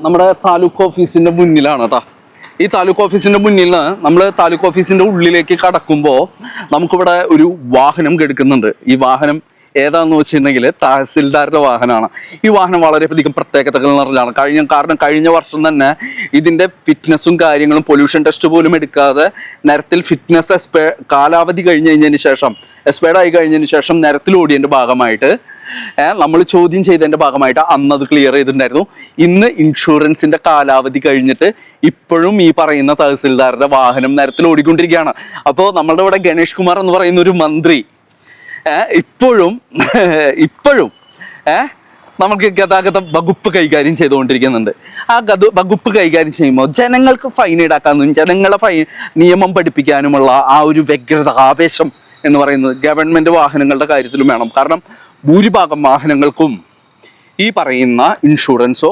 നമ്മുടെ താലൂക്ക് ഓഫീസിന്റെ മുന്നിലാണ് കേട്ടോ ഈ താലൂക്ക് ഓഫീസിന്റെ മുന്നിൽ നിന്ന് നമ്മൾ താലൂക്ക് ഓഫീസിന്റെ ഉള്ളിലേക്ക് കടക്കുമ്പോൾ നമുക്കിവിടെ ഒരു വാഹനം കെടുക്കുന്നുണ്ട് ഈ വാഹനം ഏതാന്ന് വെച്ചിട്ടുണ്ടെങ്കിൽ തഹസിൽദാരുടെ വാഹനമാണ് ഈ വാഹനം വളരെയധികം പ്രത്യേകതകൾ നിറഞ്ഞാണ് കഴിഞ്ഞ കാരണം കഴിഞ്ഞ വർഷം തന്നെ ഇതിന്റെ ഫിറ്റ്നസ്സും കാര്യങ്ങളും പൊല്യൂഷൻ ടെസ്റ്റ് പോലും എടുക്കാതെ നിരത്തിൽ ഫിറ്റ്നസ് എക്സ്പേ കാലാവധി കഴിഞ്ഞ് കഴിഞ്ഞതിന് ശേഷം എക്സ്പയർഡ് ആയി കഴിഞ്ഞതിന് ശേഷം നിരത്തിൽ ഓടിയതിന്റെ ഭാഗമായിട്ട് നമ്മൾ ചോദ്യം ചെയ്തതിന്റെ ഭാഗമായിട്ട് അന്ന് അത് ക്ലിയർ ചെയ്തിട്ടുണ്ടായിരുന്നു. ഇന്ന് ഇൻഷുറൻസിന്റെ കാലാവധി കഴിഞ്ഞിട്ട് ഇപ്പോഴും ഈ പറയുന്ന തഹസിൽദാരുടെ വാഹനം നിരത്തിൽ ഓടിക്കൊണ്ടിരിക്കുകയാണ്. അപ്പോൾ നമ്മളുടെ ഇവിടെ ഗണേഷ് കുമാർ എന്ന് പറയുന്ന ഒരു മന്ത്രി ഇപ്പോഴും ഇപ്പോഴും നമുക്ക് ഗതാഗത വകുപ്പ് കൈകാര്യം ചെയ്തുകൊണ്ടിരിക്കുന്നുണ്ട്. ആ ഗത വകുപ്പ് കൈകാര്യം ചെയ്യുമ്പോൾ ജനങ്ങൾക്ക് ഫൈൻ ഈടാക്കാനും ജനങ്ങളെ ഫൈൻ നിയമം പഠിപ്പിക്കാനുമുള്ള ആ ഒരു വ്യഗ്രത ആവേശം എന്ന് പറയുന്നത് ഗവൺമെന്റ് വാഹനങ്ങളുടെ കാര്യത്തിലും വേണം. കാരണം ഭൂരിഭാഗം വാഹനങ്ങൾക്കും ഈ പറയുന്ന ഇൻഷുറൻസോ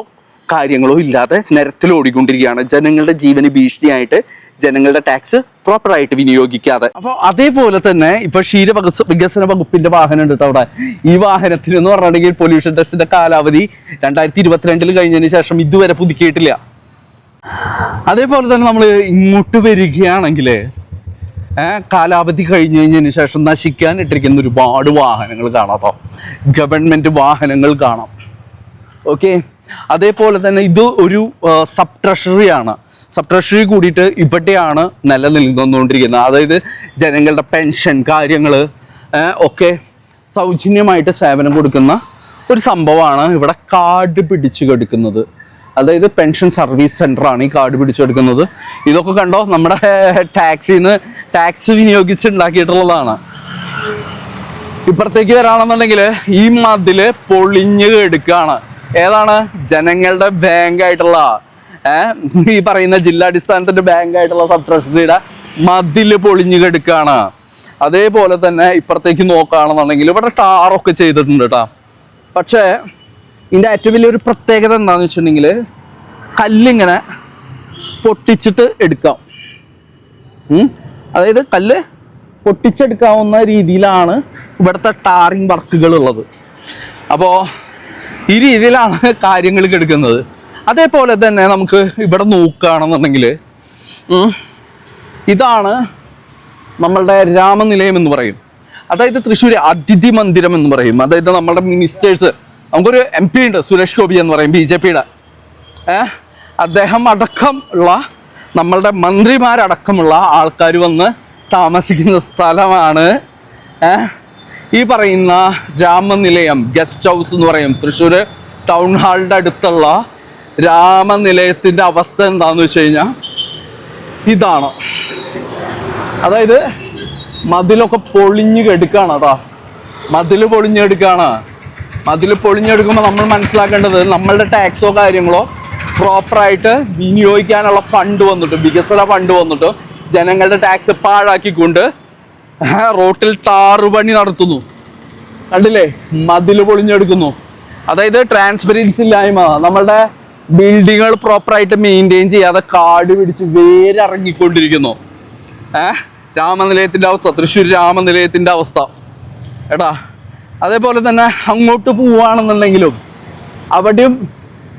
കാര്യങ്ങളോ ഇല്ലാതെ നിരത്തിൽ ഓടിക്കൊണ്ടിരിക്കുകയാണ് ജനങ്ങളുടെ ജീവന് ഭീഷണിയായിട്ട് ജനങ്ങളുടെ ടാക്സ് പ്രോപ്പർ ആയിട്ട് വിനിയോഗിക്കാതെ. അപ്പോൾ അതേപോലെ തന്നെ ഇപ്പൊ ക്ഷീര വികസന വകുപ്പിന്റെ വാഹനം ഉണ്ട് അവിടെ. ഈ വാഹനത്തിന് എന്ന് പറഞ്ഞിട്ടുണ്ടെങ്കിൽ പൊല്യൂഷൻ ടെസ്റ്റിന്റെ കാലാവധി രണ്ടായിരത്തി ഇരുപത്തിരണ്ടിൽ കഴിഞ്ഞതിന് ശേഷം ഇതുവരെ പുതുക്കിയിട്ടില്ല. അതേപോലെ തന്നെ നമ്മൾ ഇങ്ങോട്ട് വരികയാണെങ്കിൽ കാലാവധി കഴിഞ്ഞു കഴിഞ്ഞതിന് ശേഷം നശിക്കാൻ ഇട്ടിരിക്കുന്ന ഒരുപാട് വാഹനങ്ങൾ കാണാം ഗവൺമെന്റ് വാഹനങ്ങൾ കാണാം. ഓക്കെ അതേപോലെ തന്നെ ഇത് ഒരു സബ് ട്രഷറിയാണ് സബ് ട്രഷറി കൂടിയിട്ട് ഇവിടെയാണ് നിലനിൽന്നുകൊണ്ടിരിക്കുന്നത്. അതായത് ജനങ്ങളുടെ പെൻഷൻ കാര്യങ്ങൾ ഒക്കെ സൗജന്യമായിട്ട് സേവനം കൊടുക്കുന്ന ഒരു സംഭവമാണ് ഇവിടെ കാർഡ് പിടിച്ചു കെടുക്കുന്നത്. അതായത് പെൻഷൻ സർവീസ് സെന്ററാണ് ഈ കാർഡ് പിടിച്ചെടുക്കുന്നത് ഇതൊക്കെ കണ്ടോ? നമ്മുടെ ടാക്സിന്ന് ടാക്സ് വിനിയോഗിച്ചുണ്ടാക്കിയിട്ടുള്ളതാണ്. ഇപ്പുറത്തേക്ക് വരാണെന്നുണ്ടെങ്കിൽ ഈ മതിൽ പൊളിഞ്ഞ് എടുക്കുകയാണ് ഏതാണ്? ജനങ്ങളുടെ ബാങ്ക് ആയിട്ടുള്ള ഈ പറയുന്ന ജില്ലാടിസ്ഥാനത്തിന്റെ ബാങ്ക് ആയിട്ടുള്ള സബ് ട്രഷറിയുടെ മതിൽ പൊളിഞ്ഞു കെടുക്കുകയാണ് അതേപോലെ തന്നെ ഇപ്പുറത്തേക്ക് നോക്കുകയാണെന്നുണ്ടെങ്കിൽ ഇവിടെ ടാറൊക്കെ ചെയ്തിട്ടുണ്ട് കേട്ടോ പക്ഷേ ഇതിന്റെ ഏറ്റവും വലിയൊരു പ്രത്യേകത എന്താണെന്ന് വെച്ചിട്ടുണ്ടെങ്കിൽ കല്ലിങ്ങനെ പൊട്ടിച്ചിട്ട് എടുക്കാം. അതായത് കല്ല് പൊട്ടിച്ചെടുക്കാവുന്ന രീതിയിലാണ് ഇവിടുത്തെ ടാറിങ് വർക്കുകൾ ഉള്ളത്. അപ്പോൾ ഈ രീതിയിലാണ് കാര്യങ്ങൾ എടുക്കുന്നത് അതേപോലെ തന്നെ നമുക്ക് ഇവിടെ നോക്കുകയാണെന്നുണ്ടെങ്കിൽ ഇതാണ് നമ്മളുടെ രാമനിലയം എന്ന് പറയും. അതായത് തൃശ്ശൂർ അതിഥി മന്ദിരം എന്ന് പറയും. അതായത് നമ്മളുടെ മിനിസ്റ്റേഴ്സ് നമുക്കൊരു എം പി ഉണ്ട് സുരേഷ് ഗോപി എന്ന് പറയും ബി ജെ പിയുടെ. അദ്ദേഹം അടക്കം ഉള്ള നമ്മളുടെ മന്ത്രിമാരടക്കമുള്ള ആൾക്കാർ വന്ന് താമസിക്കുന്ന സ്ഥലമാണ് ഈ പറയുന്ന രാമനിലയം ഗസ്റ്റ് ഹൗസ് എന്ന് പറയും. തൃശ്ശൂർ ടൗൺ ഹാളിന്റെ അടുത്തുള്ള രാമനിലയത്തിന്റെ അവസ്ഥ എന്താണെന്ന് വെച്ച് കഴിഞ്ഞാൽ ഇതാണ്. അതായത് മതിലൊക്കെ പൊളിഞ്ഞു കെടുക്കാണ് അതാ മതിൽ പൊളിഞ്ഞെടുക്കാണ് മതിൽ പൊളിഞ്ഞെടുക്കുമ്പോൾ നമ്മൾ മനസ്സിലാക്കേണ്ടത് നമ്മളുടെ ടാക്സോ കാര്യങ്ങളോ പ്രോപ്പറായിട്ട് വിനിയോഗിക്കാനുള്ള ഫണ്ട് വന്നിട്ട് വികസന ഫണ്ട് വന്നിട്ട് ജനങ്ങളുടെ ടാക്സ് പാഴാക്കിക്കൊണ്ട് റോട്ടിൽ താറുപണി നടത്തുന്നു. കണ്ടില്ലേ? മതിൽ പൊളിഞ്ഞെടുക്കുന്നു അതായത് ട്രാൻസ്പെറൻസി ഇല്ലായ്മ. നമ്മളുടെ ബിൽഡിങ്ങുകൾ പ്രോപ്പറായിട്ട് മെയിന്റെയിൻ ചെയ്യാതെ കാട് പിടിച്ച് വേരിറങ്ങിക്കൊണ്ടിരിക്കുന്നു. ഏഹ് രാമനിലയത്തിന്റെ അവസ്ഥ തൃശ്ശൂർ രാമനിലയത്തിന്റെ അവസ്ഥ. എടാ അതേപോലെ തന്നെ അങ്ങോട്ട് പോവുകയാണെന്നുണ്ടെങ്കിലും അവിടെയും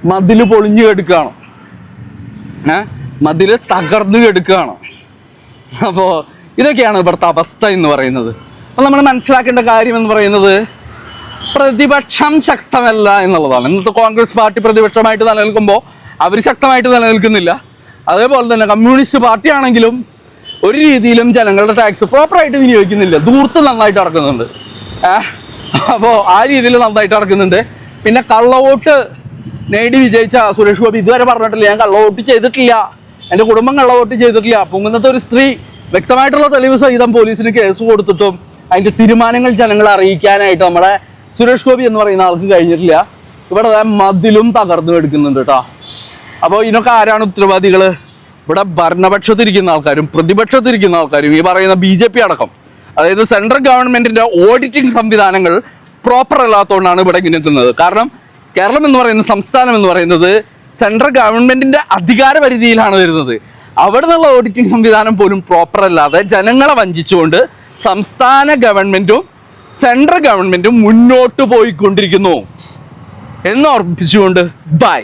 മതിൽ പൊളിഞ്ഞു കെടുക്കുകയാണ് ഏ? മതിൽ തകർന്നു കെടുക്കുകയാണ് അപ്പോൾ ഇതൊക്കെയാണ് ഇവിടുത്തെ അവസ്ഥ എന്ന് പറയുന്നത്. അപ്പോൾ നമ്മൾ മനസ്സിലാക്കേണ്ട കാര്യം എന്ന് പറയുന്നത് പ്രതിപക്ഷം ശക്തമല്ല എന്നുള്ളതാണ്. ഇന്നത്തെ കോൺഗ്രസ് പാർട്ടി പ്രതിപക്ഷമായിട്ട് നിലനിൽക്കുമ്പോൾ അവർ ശക്തമായിട്ട് നിലനിൽക്കുന്നില്ല. അതേപോലെ തന്നെ കമ്മ്യൂണിസ്റ്റ് പാർട്ടിയാണെങ്കിലും ഒരു രീതിയിലും ജനങ്ങളുടെ ടാക്സ് പ്രോപ്പറായിട്ട് വിനിയോഗിക്കുന്നില്ല. ദൂർത്ത് നന്നായിട്ട് നടക്കുന്നുണ്ട് അപ്പോൾ ആ രീതിയിൽ നന്നായിട്ട് നടക്കുന്നുണ്ട് പിന്നെ കള്ളവോട്ട് നേടി വിജയിച്ച സുരേഷ് ഗോപി ഇതുവരെ പറഞ്ഞിട്ടില്ല. ഞാൻ കള്ളവോട്ട് ചെയ്തിട്ടില്ല. എന്റെ കുടുംബം കള്ളവോട്ട് ചെയ്തിട്ടില്ല. പൊങ്ങുന്നത്തെ ഒരു സ്ത്രീ വ്യക്തമായിട്ടുള്ള തെളിവ് സഹിതം പോലീസിന് കേസ് കൊടുത്തിട്ടും അതിന്റെ തീരുമാനങ്ങൾ ജനങ്ങളെ അറിയിക്കാനായിട്ട് നമ്മുടെ സുരേഷ് ഗോപി എന്ന് പറയുന്ന ആൾക്ക് കഴിഞ്ഞിട്ടില്ല. ഇവിടെ മതിലും തകർന്നു എടുക്കുന്നുണ്ട് കേട്ടോ അപ്പോൾ ഇതിനൊക്കെ ആരാണ് ഉത്തരവാദികൾ ഇവിടെ ഭരണപക്ഷത്തിരിക്കുന്ന ആൾക്കാരും പ്രതിപക്ഷത്തിരിക്കുന്ന ആൾക്കാരും ഈ പറയുന്ന ബി ജെ പി അടക്കം. അതായത് സെൻട്രൽ ഗവൺമെന്റിന്റെ ഓഡിറ്റിംഗ് സംവിധാനങ്ങൾ പ്രോപ്പർ അല്ലാത്തതുകൊണ്ടാണ് ഇവിടെ ഇങ്ങനെ എത്തുന്നത് കാരണം കേരളം എന്ന് പറയുന്ന സംസ്ഥാനം എന്ന് പറയുന്നത് സെൻട്രൽ ഗവൺമെന്റിന്റെ അധികാര പരിധിയിലാണ് വരുന്നത്. അവിടെ നിന്നുള്ള ഓഡിറ്റിംഗ് സംവിധാനം പോലും പ്രോപ്പർ അല്ലാതെ ജനങ്ങളെ വഞ്ചിച്ചുകൊണ്ട് സംസ്ഥാന ഗവൺമെന്റും സെൻട്രൽ ഗവൺമെന്റ് മുന്നോട്ട് പോയിക്കൊണ്ടിരിക്കുന്നു. എന്ന് ഓർമ്മിപ്പിച്ചുകൊണ്ട് ബൈ.